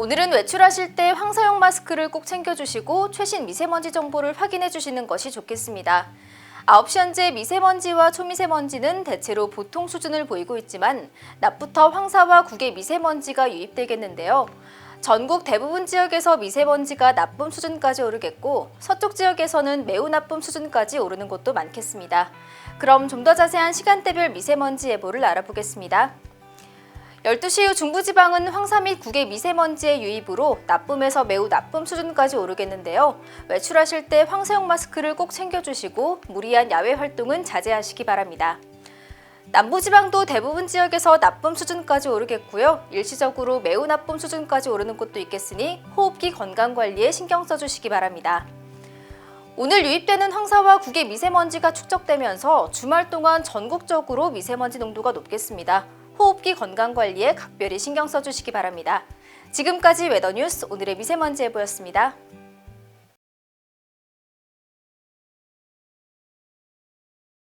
오늘은 외출하실 때 황사용 마스크를 꼭 챙겨주시고 최신 미세먼지 정보를 확인해 주시는 것이 좋겠습니다. 9시 현재 미세먼지와 초미세먼지는 대체로 보통 수준을 보이고 있지만 낮부터 황사와 국외 미세먼지가 유입되겠는데요. 전국 대부분 지역에서 미세먼지가 나쁨 수준까지 오르겠고 서쪽 지역에서는 매우 나쁨 수준까지 오르는 곳도 많겠습니다. 그럼 좀 더 자세한 시간대별 미세먼지 예보를 알아보겠습니다. 12시 이후 중부지방은 황사 및 국외 미세먼지의 유입으로 나쁨에서 매우 나쁨 수준까지 오르겠는데요. 외출하실 때 황사용 마스크를 꼭 챙겨주시고 무리한 야외 활동은 자제하시기 바랍니다. 남부지방도 대부분 지역에서 나쁨 수준까지 오르겠고요. 일시적으로 매우 나쁨 수준까지 오르는 곳도 있겠으니 호흡기 건강 관리에 신경 써주시기 바랍니다. 오늘 유입되는 황사와 국외 미세먼지가 축적되면서 주말 동안 전국적으로 미세먼지 농도가 높겠습니다. 호흡기 건강 관리에 각별히 신경 써주시기 바랍니다. 지금까지 웨더뉴스 오늘의 미세먼지 예보였습니다.